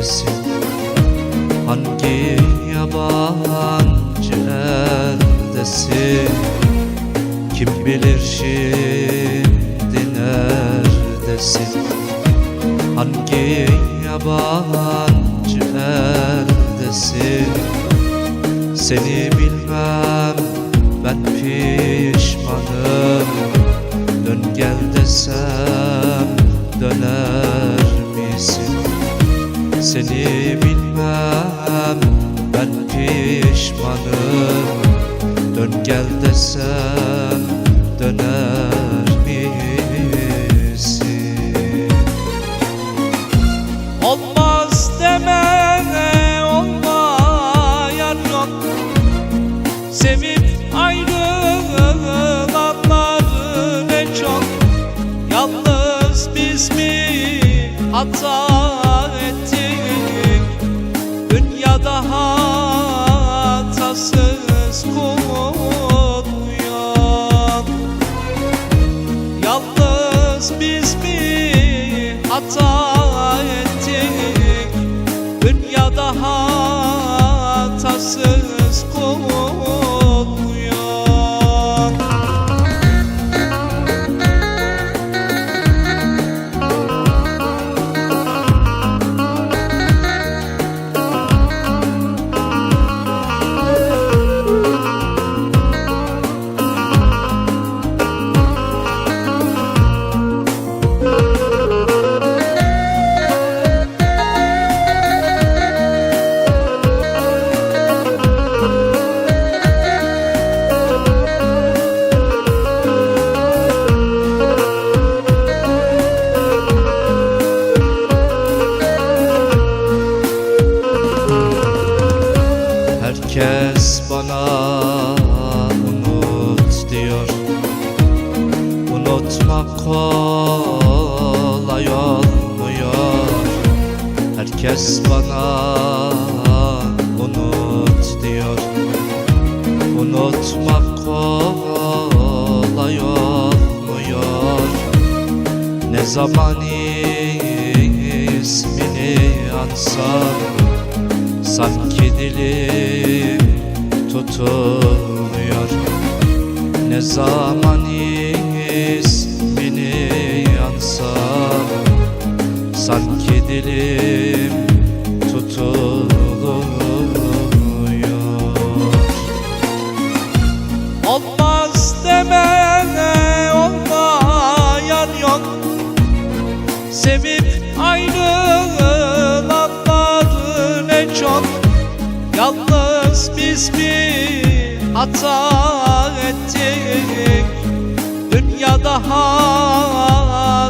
gidersin Hangi yabancı eldesin? Kim bilir şimdi neredesin? Hangi yabancı eldesin? Seni bilmem ben pişmanım. Dön gel desem döner misin? Seni bilmem ben pişmanım. Dön gel desem döner misin? Olmaz deme olmayan yok. Sevip ayrılanlar ne çok. Yalnız biz mi hata Dünyada Unutmak kolay olmuyor. Herkes bana unut diyor. Unutmak kolay olmuyor. Ne zaman ismini ansam Sanki dilim tutulmuyor. Ne zaman ismini dilim tutulmuyor. Olmaz deme olmayan yok. Sevip ayrılanlar ne çok. Yalnız biz mi hata ettik. Dünyada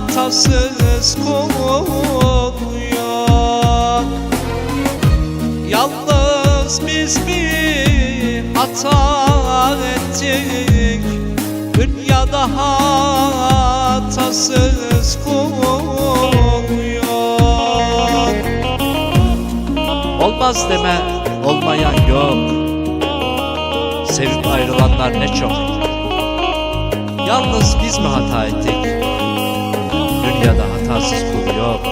hatasız yok Yalnız biz mi hata ettik. Dünyada hatasız yok Olmaz deme olmayan yok. Sevip ayrılanlar ne çok. Yalnız biz mi hata ettik Dünyada hatasız kul yok